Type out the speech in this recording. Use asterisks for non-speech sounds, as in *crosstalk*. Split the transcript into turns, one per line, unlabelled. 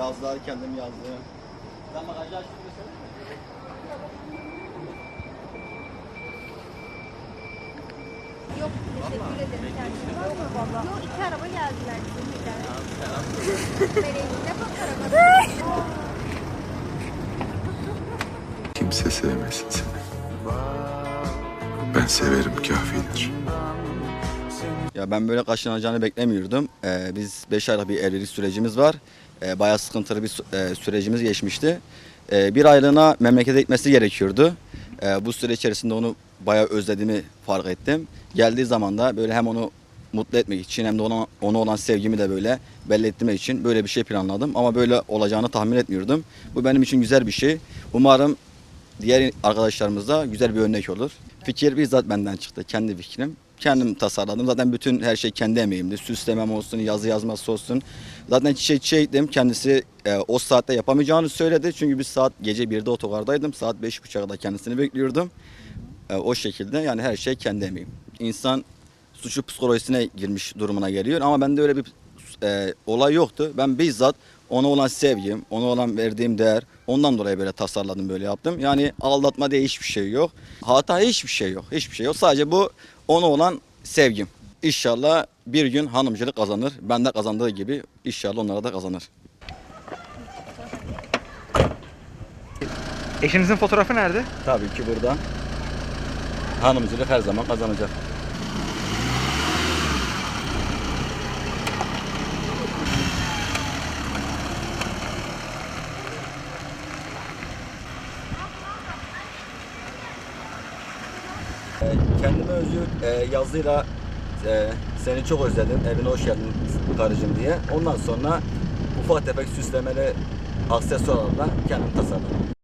Yazıları kendim yazdım.
Ben bagajı açtım mesela.
Yok teşekkür ederim mı valla? Yok iki araba geldiler bizimkiler. *laughs* Meleğine bak arabada.
Kimse sevmesin seni. Ben severim kafidir.
Ya ben böyle karşılanacağını beklemiyordum. Ee, biz 5 aylık bir evlilik sürecimiz var. Ee, bayağı sıkıntılı bir e, sürecimiz geçmişti. Ee, bir aylığına memlekete gitmesi gerekiyordu. Ee, bu süre içerisinde onu bayağı özlediğimi fark ettim. Geldiği zaman da böyle hem onu mutlu etmek için hem de ona, ona olan sevgimi de böyle belli etmek için böyle bir şey planladım. Ama böyle olacağını tahmin etmiyordum. Bu benim için güzel bir şey. Umarım diğer arkadaşlarımız da güzel bir örnek olur. Fikir bizzat benden çıktı. Kendi fikrim. Kendim tasarladım. Zaten bütün her şey kendi emeğimdi. Süslemem olsun, yazı yazması olsun. Zaten çiçek çiçektim. Kendisi e, o saatte yapamayacağını söyledi. Çünkü bir saat gece 1'de otogardaydım. Saat 5.30'a kadar kendisini bekliyordum. E, o şekilde yani her şey kendi emeğim. İnsan suçu psikolojisine girmiş durumuna geliyor. Ama bende öyle bir e, olay yoktu. Ben bizzat ona olan sevgim, ona olan verdiğim değer ondan dolayı böyle tasarladım böyle yaptım. Yani aldatma diye hiçbir şey yok. Hata hiçbir şey yok. Hiçbir şey yok. Sadece bu ona olan sevgim. İnşallah bir gün hanımcılık kazanır. Ben de kazandığı gibi inşallah onlara da kazanır.
Eşinizin fotoğrafı nerede?
Tabii ki burada hanımcılık her zaman kazanacak. Kendime özgür e, yazıyla e, seni çok özledim, evine hoş geldin karıcığım diye. Ondan sonra ufak tefek süslemeli aksesuarlarla kendim tasarladım.